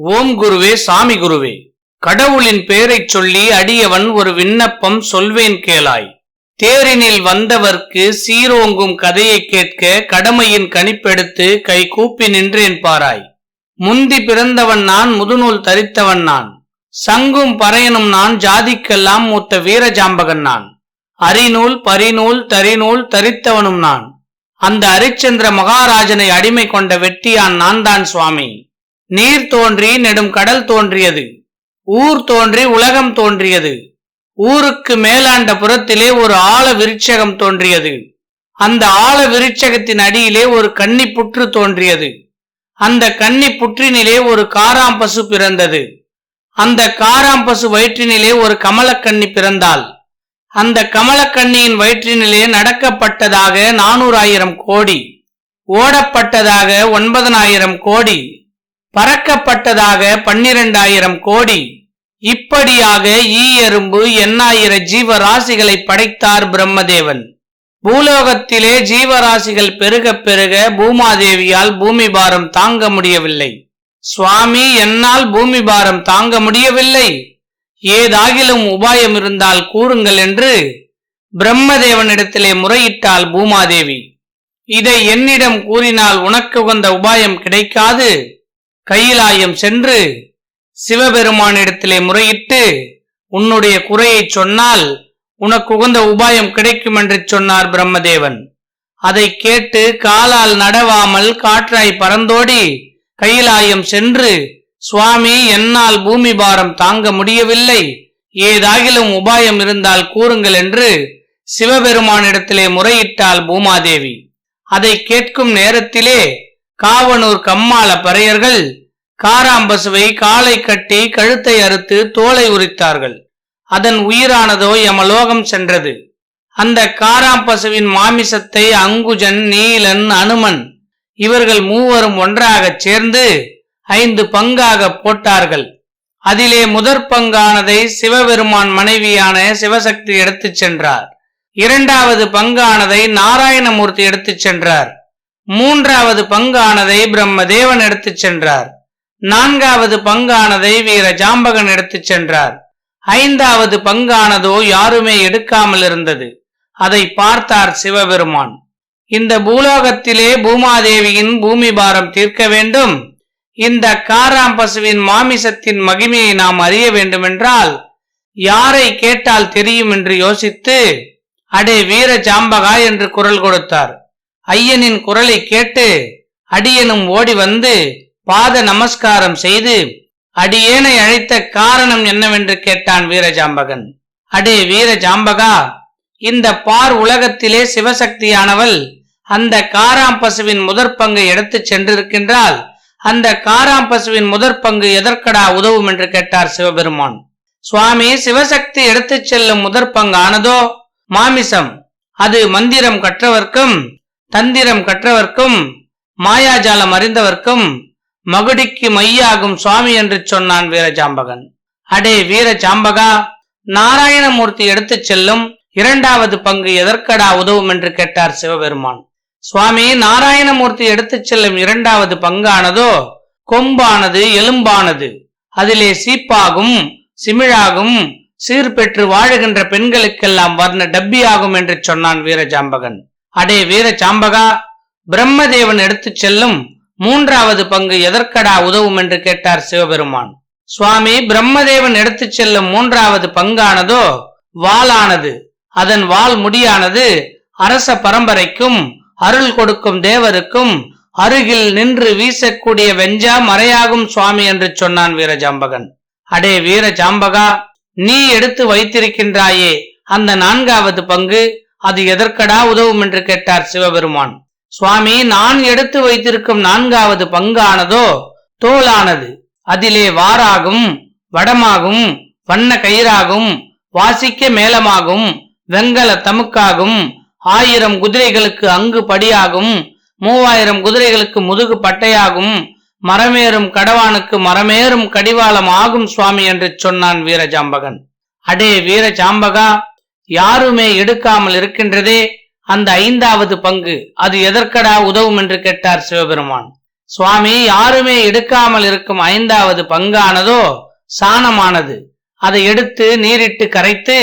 ஓம் குருவே சாமி குருவே கடவுளின் பெயரைச் சொல்லி அடியவன் ஒரு விண்ணப்பம் சொல்வேன் கேளாய். தேரினில் வந்தவர்க்கு சீரோங்கும் கதையை கேட்க கடமையின் கணிப்பெடுத்து கை கூப்பி நின்றேன் பாராய். முந்தி பிறந்தவன் நான் முதுநூல் தரித்தவன் நான். சங்கும் பறையனும் நான் ஜாதிக்கெல்லாம் மூத்த வீரஜாம்பகன் நான். அரிநூல் பரிநூல் தரிநூல் தரித்தவனும் நான். அந்த அரிச்சந்திர மகாராஜனை அடிமை கொண்ட வெட்டியான் நான் தான் சுவாமி. நீர் தோன்றி நெடும் கடல் தோன்றியது. ஊர் தோன்றி உலகம் தோன்றியது. ஊருக்கு மேலாண்ட புறத்திலே ஒரு ஆழ விருட்சகம் தோன்றியது. அந்த ஆழ விருட்சகத்தின் அடியிலே ஒரு கன்னி புற்று தோன்றியது. அந்த கன்னி புற்றினிலே ஒரு காராம்பசு பிறந்தது. அந்த காராம்பசு வயிற்றினிலே ஒரு கமலக்கன்னி பிறந்தாள். அந்த கமலக்கண்ணியின் வயிற்றினிலே நடக்கப்பட்டதாக நானூறாயிரம் கோடி. ஓடப்பட்டதாக ஒன்பதனாயிரம் கோடி. பறக்கப்பட்டதாக பன்னிரண்டாயிரம் கோடி. இப்படியாக ஈ எறும்பு எண்ணாயிர ஜீவராசிகளை படைத்தார் பிரம்மதேவன். பூலோகத்திலே ஜீவராசிகள் பெருக பெருக பூமாதேவியால் பூமி பாரம் தாங்க முடியவில்லை. சுவாமி என்னால் பூமி பாரம் தாங்க முடியவில்லை. ஏதாகிலும் உபாயம் இருந்தால் கூறுங்கள் என்று பிரம்மதேவனிடத்திலே முறையிட்டாள் பூமாதேவி. இதை என்னிடம் கூறினால் உனக்கு உகந்த உபாயம் கிடைக்காது. கையிலாயம் சென்று சிவபெருமானிடத்திலே முறையிட்டு உன்னுடைய குறையை சொன்னால் உனக்கு உகந்த உபாயம் கிடைக்கும் என்று சொன்னார் பிரம்மதேவன். அதை கேட்டு காலால் நடவாமல் காற்றாய் பறந்தோடி கையிலாயம் சென்று சுவாமி என்னால் பூமி பாரம் தாங்க முடியவில்லை. ஏதாகிலும் உபாயம் இருந்தால் கூறுங்கள் என்று சிவபெருமானிடத்திலே முறையிட்டாள் பூமாதேவி. அதை கேட்கும் நேரத்திலே காவனூர் கம்மாள பறையர்கள் காராம்பசுவை காலை கட்டி கழுத்தை அறுத்து தோலை உரித்தார்கள். அதன் உயிரானதோ யமலோகம் சென்றது. அந்த காராம்பசுவின் மாமிசத்தை அங்குஜன் நீலன் அனுமன் இவர்கள் மூவரும் ஒன்றாகச் சேர்ந்து ஐந்து பங்காக போட்டார்கள். அதிலே முதற் பங்கானதை சிவபெருமான் மனைவியான சிவசக்தி எடுத்துச் சென்றார். இரண்டாவது பங்கானதை நாராயணமூர்த்தி எடுத்துச் சென்றார். மூன்றாவது பங்கானதை பிரம்மதேவன் எடுத்துச் சென்றார். நான்காவது பங்கானதை வீர ஜாம்பகன் எடுத்துச் சென்றார். ஐந்தாவது பங்கானதோ யாருமே எடுக்காமல் இருந்தது. அதை பார்த்தார் சிவபெருமான். இந்த பூலோகத்திலே பூமாதேவியின் பூமி பாரம் தீர்க்க வேண்டும். இந்த காராம் பசுவின் மாமிசத்தின் மகிமையை நாம் அறிய வேண்டுமென்றால் யாரை கேட்டால் தெரியும் என்று யோசித்து அடே வீர ஜாம்பகா என்று குரல் கொடுத்தார். ஐயனின் குரலை கேட்டு அடியனும் ஓடி வந்து பாத நமஸ்காரம் செய்து அடியேனை அழைத்த காரணம் என்னவென்று கேட்டான் வீரஜாம்பகன். அடே வீர ஜாம்பகா இந்த பார் உலகத்திலே சிவசக்தியானவள் அந்த காராம்பசுவின் முதற் பங்கை எடுத்துச் சென்றிருக்கின்றால் அந்த காராம்பசுவின் முதற் பங்கு எதற்கடா உதவும் என்று கேட்டார் சிவபெருமான். சுவாமி சிவசக்தி எடுத்துச் செல்லும் முதற் பங்கானதோ? மாமிசம் அது மந்திரம் கற்றவர்க்கும் தந்திரம் கற்றவர்க்கும் மாயாஜாலம் அறிந்தவர்க்கும் மகுடிக்கு மையாகும் சுவாமி என்று சொன்னான் வீரஜாம்பகன். அடே வீரஜாம்பகா நாராயணமூர்த்தி எடுத்துச் செல்லும் இரண்டாவது பங்கு எதற்கடா உதவும் என்று கேட்டார் சிவபெருமான். சுவாமி நாராயணமூர்த்தி எடுத்துச் செல்லும் இரண்டாவது பங்கானதோ கொம்பானது எலும்பானது. அதிலே சீப்பாகும் சிமிழாகும் சீர்பெற்று வாழுகின்ற பெண்களுக்கெல்லாம் வர்ண டப்பியாகும் என்று சொன்னான் வீரஜாம்பகன். அடே வீர சாம்பகா பிரம்மதேவன் எடுத்துச் செல்லும் மூன்றாவது பங்கு எதற்கடா உதவும் என்று கேட்டார் சிவபெருமான். சுவாமி பிரம்மதேவன் எடுத்துச் செல்லும் மூன்றாவது பங்கானதோ வாளானது. அதன் வாள் முடியானது அரச பரம்பரைக்கும் அருள் கொடுக்கும் தேவருக்கும் அருகில் நின்று வீசக்கூடிய வெஞ்சா மறையாகும் சுவாமி என்று சொன்னான் வீரஜாம்பகன் அடே வீரஜாம்பகா நீ எடுத்து வைத்திருக்கின்றாயே அந்த நான்காவது பங்கு அது எதற்கடா உதவும் என்று கேட்டார் சிவபெருமான். சுவாமி நான் எடுத்து வைத்திருக்கும் நான்காவது பங்கானதோ? தோலானது. அதிலே வாராகும் வடமாகும் வண்ண கயிறாகும் வாசிக்க மேலமாகும் வெங்கல தமுக்காகும் ஆயிரம் குதிரைகளுக்கு அங்கு படியாகும் மூவாயிரம் குதிரைகளுக்கு முதுகு பட்டையாகும் மரமேறும் கடவானுக்கு மரமேறும் கடிவாளம் ஆகும் சுவாமி என்று சொன்னான் வீரஜாம்பகன். அடே வீரஜாம்பகா யாருமே எடுக்காமல் இருக்கின்றதே அந்த ஐந்தாவது பங்கு. அது எதற்கடா உதவும் என்று கேட்டார் சிவபெருமான். சுவாமி யாருமே எடுக்காமல் இருக்கும் ஐந்தாவது பங்கானதோ சாணமானது. அதை எடுத்து நீரிட்டு கரைத்து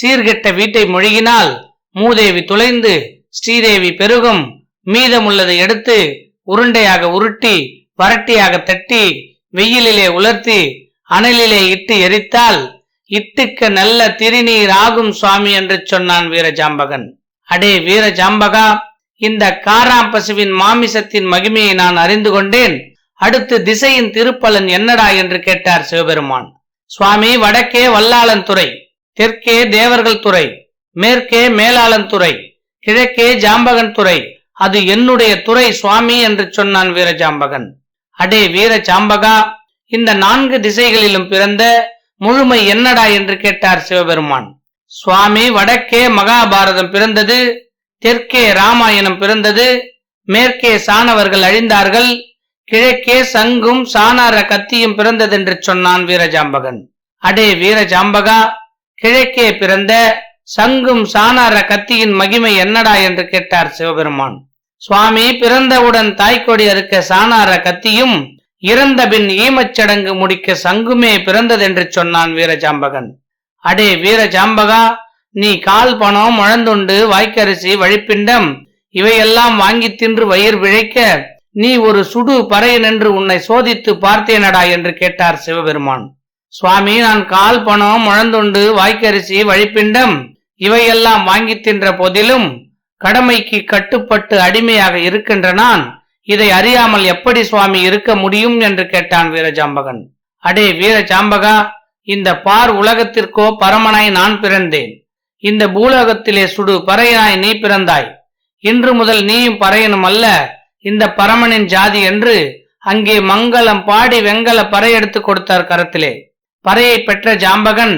சீர்கெட்ட வீட்டை மொழிகினால் மூதேவி துளைந்து ஸ்ரீதேவி பெருகும். மீதமுள்ளதை எடுத்து உருண்டையாக உருட்டி வரட்டியாக தட்டி வெயிலிலே உலர்த்தி அனலிலே இட்டு எரித்தால் இட்டுக்க நல்ல திருநீர் ஆகும் சுவாமி என்று சொன்னான் வீரஜாம்பகன். அடே வீரஜாம்பகா இந்த காராம் பசுவின் மாமிசத்தின் மகிமையை நான் அறிந்து கொண்டேன். அடுத்து திசையின் திருப்பலன் என்னடா என்று கேட்டார் சிவபெருமான். சுவாமி வடக்கே வல்லாளன் துறை தெற்கே தேவர்கள் துறை மேற்கே மேலாளன் துறை கிழக்கே ஜாம்பகன் துறை அது என்னுடைய துறை சுவாமி என்று சொன்னான் வீரஜாம்பகன். அடே வீர ஜாம்பகா இந்த நான்கு திசைகளிலும் பிறந்த முழுமை என்னடா என்று கேட்டார் சிவபெருமான். சுவாமி வடக்கே மகாபாரதம் பிறந்தது தெற்கே ராமாயணம் பிறந்தது மேற்கே சாணவர்கள் அழிந்தார்கள் கிழக்கே சங்கும் சாணார கத்தியும் பிறந்ததென்று சொன்னான் வீரஜாம்பகன். அடே வீரஜாம்பகா கிழக்கே பிறந்த சங்கும் சாணார கத்தியின் மகிமை என்னடா என்று கேட்டார் சிவபெருமான். சுவாமி பிறந்தவுடன் தாய்க்கொடி அறுக்க சாணார கத்தியும் இறந்த பின் ஈமச்சடங்கு முடிக்க சங்குமே பிறந்ததென்று சொன்னான் வீரஜாம்பகன். அடே வீரஜாம்பகா நீ கால் பணம் முழந்துண்டு வாய்க்கரிசி வழிப்பிண்டம் இவையெல்லாம் வாங்கி தின்று வயிறு விழைக்க நீ ஒரு சுடு பறையன் என்று உன்னை சோதித்து பார்த்தேனடா என்று கேட்டார் சிவபெருமான். சுவாமி நான் கால் பணம் முழந்துண்டு வாய்க்கரிசி வழிப்பிண்டம் இவையெல்லாம் வாங்கி தின்ற போதிலும் கடமைக்கு கட்டுப்பட்டு அடிமையாக இருக்கின்ற நான் இதை அறியாமல் எப்படி சுவாமி இருக்க முடியும் என்று கேட்டான் வீரஜாம்பகன். அடே வீரஜாம்பகா இந்த பார் உலகத்திற்கோ பரமனாய் நான் பிறந்தேன். இந்த பூலோகத்திலே சுடு பறையனாய் நீ பிறந்தாய். இன்று முதல் நீயும் பறையனும் அல்ல இந்த பரமனின் ஜாதி என்று அங்கே மங்களம் பாடி வெங்கல பறை எடுத்து கொடுத்தார் கரத்திலே. பறையை பெற்ற ஜாம்பகன்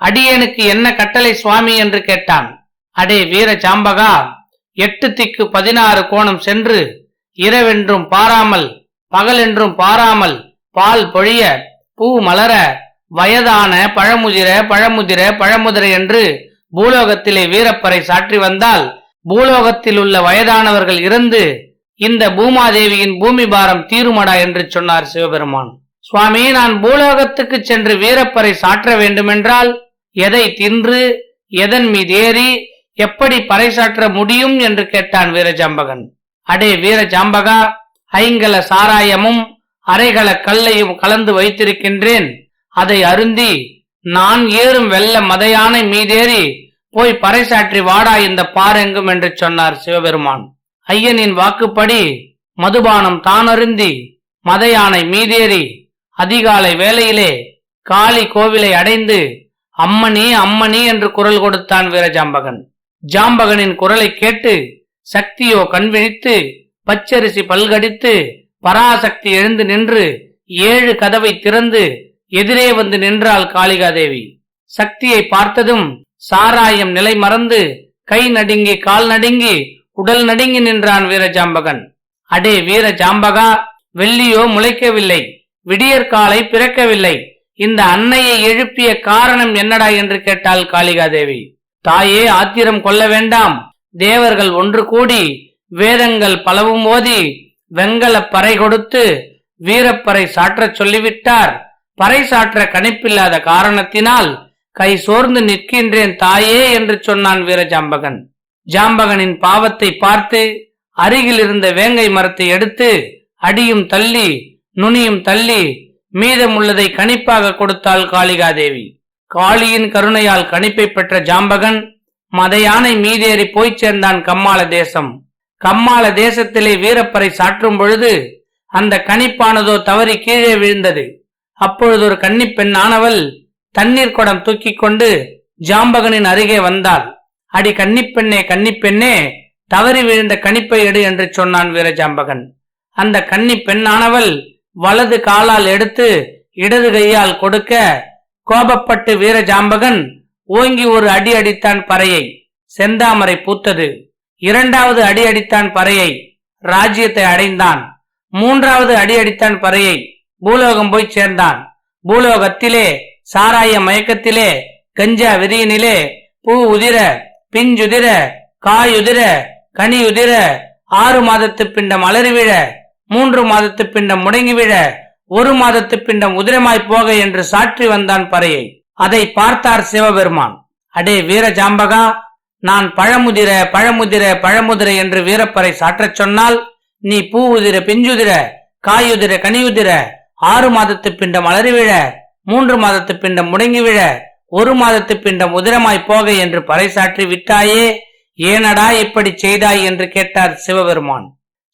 அடியேனுக்கு என்ன கட்டளை சுவாமி என்று கேட்டான். அடே வீர ஜாம்பகா எட்டு திக்கு பதினாறு கோணம் சென்று இரவென்றும் பாராமல் பகலென்றும் பாராமல் பால் பொழிய பூ மலர வயதான பழமுதிர பழமுதிர பழமுதிர என்று பூலோகத்திலே வீரப்பறை சாற்றி வந்தால் பூலோகத்தில் உள்ள வயதானவர்கள் இருந்து இந்த பூமாதேவியின் பூமி பாரம் தீருமடா என்று சொன்னார் சிவபெருமான். சுவாமி நான் பூலோகத்துக்கு சென்று வீரப்பறை சாற்ற வேண்டுமென்றால் எதை தின்று எதன் மீதேறி எப்படி பறைசாற்ற முடியும் என்று கேட்டான் வீரஜாம்பகன். அடே வீர ஜாம்பகா ஐங்கல சாராயமும் அரைகல கல்லையும் கலந்து வைத்திருக்கின்றேன். அதை அருந்தி நான் ஏறும் வெள்ள மதையானை மீதேறி போய் பறைசாற்றி வாடா இந்த பாரெங்கும் என்று சொன்னார் சிவபெருமான். ஐயனின் வாக்குப்படி மதுபானம் தான் அருந்தி மதையானை மீதேறி அதிகாலை வேளையிலே காளி கோவிலை அடைந்து அம்மணி அம்மணி என்று குரல் கொடுத்தான் வீரஜாம்பகன். ஜாம்பகனின் குரலை கேட்டு சக்தியோ கண்விழித்து பச்சரிசி பல்கடித்து பராசக்தி எழுந்து நின்று ஏழு கதவை திறந்து எதிரே வந்து நின்றாள் காளிகாதேவி. சக்தியை பார்த்ததும் சாராயம் நிலை மறந்து கை நடுங்கி கால் நடுங்கி உடல் நடுங்கி நின்றான் வீரஜாம்பகன். அடே வீர ஜாம்பகா வெள்ளியோ முளைக்கவில்லை விடியற்காலை பிறக்கவில்லை இந்த அன்னையை எழுப்பிய காரணம் என்னடா என்று கேட்டாள் காளிகாதேவி. தாயே ஆத்திரம் கொள்ள வேண்டாம் தேவர்கள் ஒன்று கூடி வேதங்கள் பலவும் ஓதி வெங்கல பறை கொடுத்து வீரப்பறை சாற்றச் சொல்லிவிட்டார். பறை சாற்ற கணிப்பில்லாத காரணத்தினால் கை சோர்ந்து நிற்கின்றேன் தாயே என்று சொன்னான் வீரஜாம்பகன். ஜாம்பகனின் பாவத்தை பார்த்து அருகில் இருந்த வேங்கை மரத்தை எடுத்து அடியும் தள்ளி நுனியும் தள்ளி மீதமுள்ளதை கணிப்பாக கொடுத்தாள் காளிகாதேவி. காளியின் கருணையால் கணிப்பை பெற்ற ஜாம்பகன் மதையானை மீதேறி போய்ச் சேர்ந்தான் கம்மாள தேசம். கம்மாள தேசத்திலே வீரப்பறை சாற்றும் பொழுது அந்த கணிப்பானதோ தவறி கீழே விழுந்தது. அப்பொழுது ஒரு கன்னிப்பெண்ணானவள் தண்ணீர் குடம் தூக்கி கொண்டு ஜாம்பகனின் அருகே வந்தாள். அடி கன்னிப்பெண்ணே கன்னிப்பெண்ணே தவறி விழுந்த கணிப்பை எடு என்று சொன்னான் வீரஜாம்பகன். அந்த கன்னி பெண்ணானவள் வலது காலால் எடுத்து இடது கையால் கொடுக்க கோபப்பட்டு வீரஜாம்பகன் ஓங்கி ஒரு அடி அடித்தான் பறையை செந்தாமரை பூத்தது. இரண்டாவது அடி அடித்தான் பறையை ராஜ்யத்தை அடைந்தான். மூன்றாவது அடி அடித்தான் பறையை பூலோகம் போய் சேர்ந்தான். பூலோகத்திலே சாராய மயக்கத்திலே கஞ்சா விதியினிலே பூ உதிர பிஞ்சுதிர காயுதிர கனி உதிர ஆறு மாதத்து பிண்டம் அலறிவிழ மூன்று மாதத்து பிண்டம் முடங்கி விழ ஒரு மாதத்து பிண்டம் உதிரமாய் போக என்று சாற்றி வந்தான் பறையை. அதை பார்த்தார் சிவபெருமான். அடே வீர ஜாம்பகா நான் பழமுதிர பழமுதிர பழமுதிர என்று வீரப்பறை சாற்றச் சொன்னால் நீ பூ உதிர பிஞ்சுதிர காயுதிர கனியுதிர ஆறு மாதத்து பிண்டம் அலறி விழ மூன்று மாதத்து பிண்டம் முடங்கி விழ ஒரு மாதத்து பிண்டம் உதிரமாய் போக என்று பறைசாற்றி விட்டாயே ஏனடா இப்படி செய்தாய் என்று கேட்டார் சிவபெருமான்.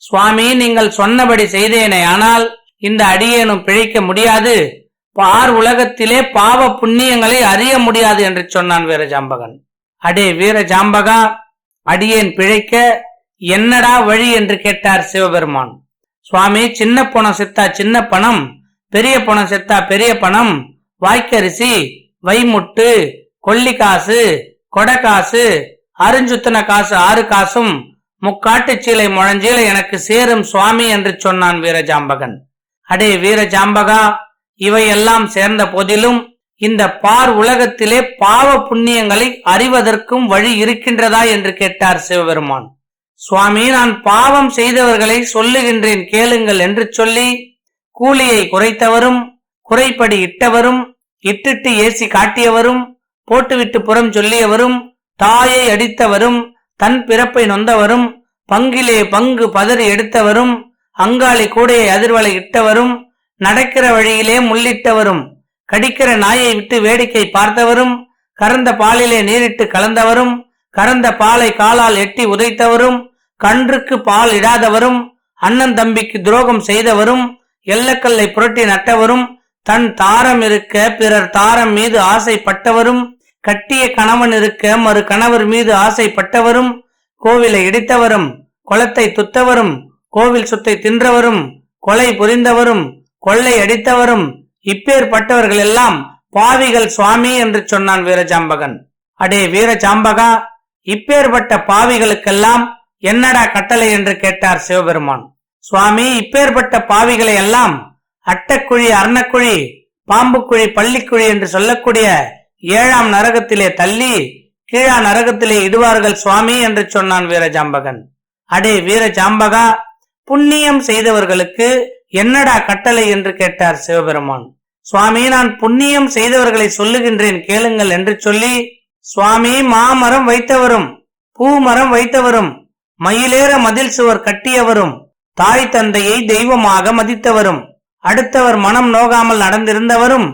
சுவாமி நீங்கள் சொன்னபடி செய்தேனே ஆனால் இந்த அடியேனும் பிழைக்க முடியாது. பார் உலகத்திலே பாவ புண்ணியங்களை அறிய முடியாது என்று சொன்னான் வீரஜாம்பகன். அடே வீர ஜாம்பகா அடியேன் பிழைக்க என்னடா வழி என்று கேட்டார் சிவபெருமான். சுவாமி சின்ன பணம் செத்தா சின்ன பணம் பெரிய பணம் செத்தா பெரிய பணம் வாய்க்கரிசி வைமுட்டு கொல்லிக்காசு காசு அருஞ்சுத்தன காசு ஆறு காசும் முக்காட்டு சீலை முழஞ்சீலை எனக்கு சேரும் சுவாமி என்று சொன்னான் வீரஜாம்பகன். அடே வீரஜாம்பகா இவையெல்லாம் சேர்ந்த போதிலும் இந்த பார் உலகத்திலே பாவ புண்ணியங்களை அறிவதற்கும் வழி இருக்கின்றதா என்று கேட்டார் சிவபெருமான். சுவாமி நான் பாவம் செய்தவர்களை சொல்லுகின்றேன் கேளுங்கள் என்று சொல்லி கூலியை குறைத்தவரும் குறைப்படி இட்டவரும் இட்டுட்டு ஏசி காட்டியவரும் போட்டுவிட்டு புறம் சொல்லியவரும் தாயை அடித்தவரும் தன் பிறப்பை நொந்தவரும் பங்கிலே பங்கு பதறி எடுத்தவரும் அங்காளி கூடையை அதிர்வலை இட்டவரும் நடக்கிற வழியிலே முள்ளிட்டவரும் கடிக்கிற நாயை விட்டு வேடிக்கை பார்த்தவரும் கறந்த பாலிலே நீரிட்டு கலந்தவரும் கறந்த பாலை காலால் எட்டி உதைத்தவரும் கன்றுக்கு பால் இடாதவரும் அண்ணன் தம்பிக்கு துரோகம் செய்தவரும் எல்லக்கல்லை புரட்டி நட்டவரும் தன் தாரம் இருக்க பிறர் தாரம் மீது ஆசைப்பட்டவரும் கட்டிய கணவன் இருக்க மறு கணவர் மீது ஆசைப்பட்டவரும் கோவிலை இடித்தவரும் குளத்தை துத்தவரும் கோவில் சொத்தை தின்றவரும் கொலை புரிந்தவரும் கொள்ளை அடித்தவரும் இப்பேற்பட்டவர்கள் எல்லாம் பாவிகள் சுவாமி என்று சொன்னான் வீரஜாம்பகன். அடே வீரஜாம்பகா இப்பேற்பட்ட பாவிகளுக்கெல்லாம் என்னடா கட்டளை என்று கேட்டார் சிவபெருமான். சுவாமி இப்பேற்பட்ட பாவிகளை எல்லாம் அட்டக்குழி அர்ணக்குழி பாம்புக்குழி பள்ளிக்குழி என்று சொல்லக்கூடிய ஏழாம் நரகத்திலே தள்ளி கீழா நரகத்திலே இடுவார்கள் சுவாமி என்று சொன்னான் வீரஜாம்பகன். அடே வீரஜாம்பகா புண்ணியம் செய்தவர்களுக்கு என்னடா கட்டளை என்று கேட்டார் சிவபெருமான். சுவாமி நான் புண்ணியம் செய்தவர்களை சொல்லுகின்றேன் கேளுங்கள் என்று சொல்லி சுவாமி மாமரம் வைத்தவரும் பூமரம் வைத்தவரும் மயிலேற மதில் சுவர் கட்டியவரும் தாய் தந்தையை தெய்வமாக மதித்தவரும் அடுத்தவர் மனம் நோகாமல் நடந்திருந்தவரும்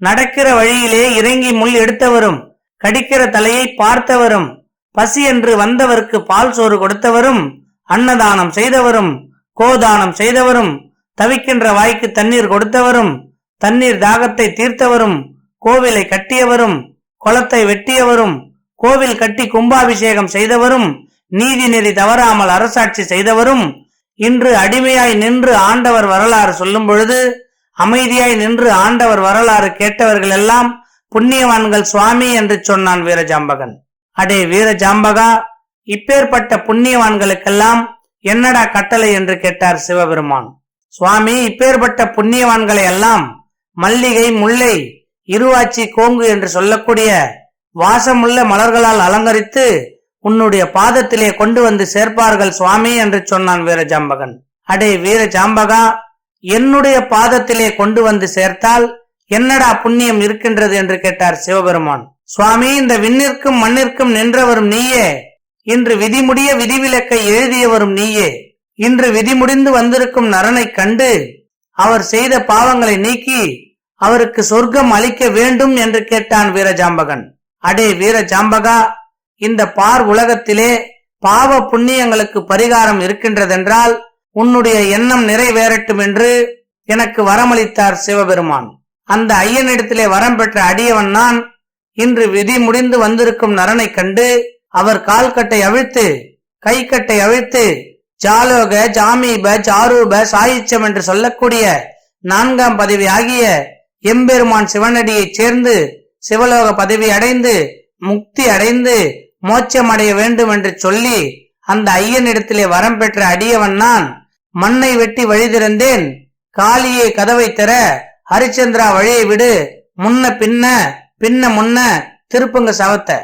நடக்கிற வழியிலே இறங்கி முள் எடுத்தவரும் கடிக்கிற தலையை பார்த்தவரும் பசி என்று வந்தவருக்கு பால் சோறு கொடுத்தவரும் அன்னதானம் செய்தவரும் கோதானம் செய்தவரும் தவிக்கின்ற வாய்க்கு தண்ணீர் கொடுத்தவரும் தண்ணீர் தாகத்தை தீர்த்தவரும் கோவிலை கட்டியவரும் குளத்தை வெட்டியவரும் கோவில் கட்டி கும்பாபிஷேகம் செய்தவரும் நீதி நெறி தவறாமல் அரசாட்சி செய்தவரும் இன்று அடிமையாய் நின்று ஆண்டவர் வரலாறு சொல்லும் பொழுது அமைதியாய் நின்று ஆண்டவர் வரலாறு கேட்டவர்கள் எல்லாம் புண்ணியவான்கள் சுவாமி என்று சொன்னான் வீரஜாம்பகன். அடே வீரஜாம்பகா இப்பேற்பட்ட புண்ணியவான்களுக்கெல்லாம் என்னடா கட்டளை என்று கேட்டார் சிவபெருமான். சுவாமி இப்பேற்பட்ட புண்ணியவான்களை எல்லாம் மல்லிகை முல்லை இருவாச்சி கோங்கு என்று சொல்லக்கூடிய வாசமுள்ள மலர்களால் அலங்கரித்து உன்னுடைய பாதத்திலே கொண்டு வந்து சேர்ப்பார்கள் சுவாமி என்று சொன்னான் வீரஜாம்பகன். அடே வீரஜாம்பகா என்னுடைய பாதத்திலே கொண்டு வந்து சேர்த்தால் என்னடா புண்ணியம் இருக்கின்றது என்று கேட்டார் சிவபெருமான். சுவாமி இந்த விண்ணிற்கும் மண்ணிற்கும் நின்றவரும் நீயே இன்று விதிமுடிய விதிவிலக்கை எழுதியவரும் நீயே இன்று விதிமுடிந்து வந்திருக்கும் நரனை கண்டு அவர் செய்த பாவங்களை நீக்கி அவருக்கு சொர்க்கம் அளிக்க வேண்டும் என்று கேட்டான் வீரஜாம்பகன். அடே வீரஜாம்பகா இந்த பார் உலகத்திலே பாவ புண்ணியங்களுக்கு பரிகாரம் இருக்கின்றதென்றால் உன்னுடைய எண்ணம் நிறைவேறட்டும் என்று எனக்கு வரமளித்தார் சிவபெருமான். அந்த ஐயனிடத்திலே வரம் பெற்ற அடியவன் நான் இன்று விதி முடிந்து வந்திருக்கும் நரனை கண்டு அவர் கால்கட்டை அவிழ்த்து கைக்கட்டை அவிழ்த்து ஜாலோக ஜாமீப ஜாரூப சாயிச்சம் என்று சொல்லக்கூடிய நான்காம் பதவி ஆகிய எம்பெருமான் சிவனடியைச் சேர்ந்து சிவலோக பதவி அடைந்து முக்தி அடைந்து மோட்சம் அடைய வேண்டும் என்று சொல்லி அந்த ஐயனிடத்திலே வரம் பெற்ற அடியவன் நான். மண்ணை வெட்டி வழி காளியை கதவை தர ஹரிச்சந்திரா வழியை விடு. முன்ன பின்ன பின்ன முன்ன திருப்புங்க சவத்தை.